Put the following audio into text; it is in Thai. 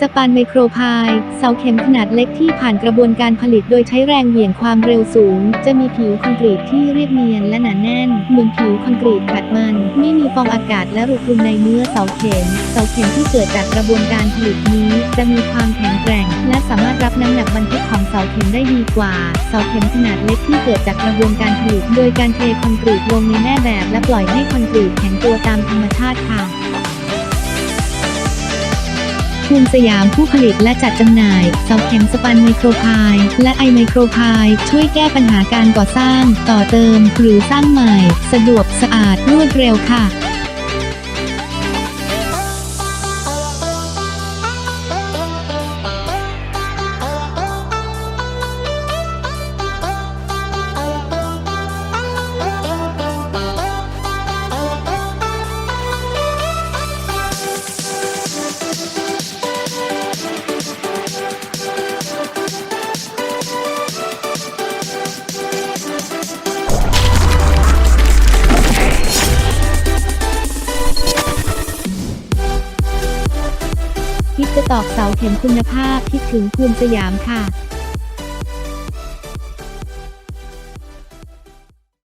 สปานไมโครพาย เสาเข็มขนาดเล็กที่ผ่านกระบวนการผลิตโดยใช้แรงเหวี่ยงความเร็วสูง จะมีผิวคอนกรีตที่เรียบเนียนและหนาแน่น เหมือนผิวคอนกรีตขัดมัน ไม่มีฟองอากาศและรูคลุมในเนื้อเสาเข็ม เสาเข็มที่เกิดจากกระบวนการผลิตนี้ จะมีความแข็งแกร่ง และสามารถรับน้ำหนักบรรทุกของเสาเข็มได้ดีกว่า เสาเข็มขนาดเล็กที่เกิดจากกระบวนการผลิต โดยการเทคอนกรีตลงในแม่แบบ และปล่อยให้คอนกรีตแข็งตัวตามธรรมชาติค่ะ ภูมิสยามผู้ผลิตและจัดจำหน่ายเสาเข็มสปันไมโครพายและไอไมโครพายช่วยแก้ปัญหาการก่อสร้าง ต่อเติม หรือสร้างใหม่ สะดวกสะอาดรวดเร็วค่ะ คิดจะตอกเสาเข็มคุณภาพคิดถึงภูมิสยามค่ะ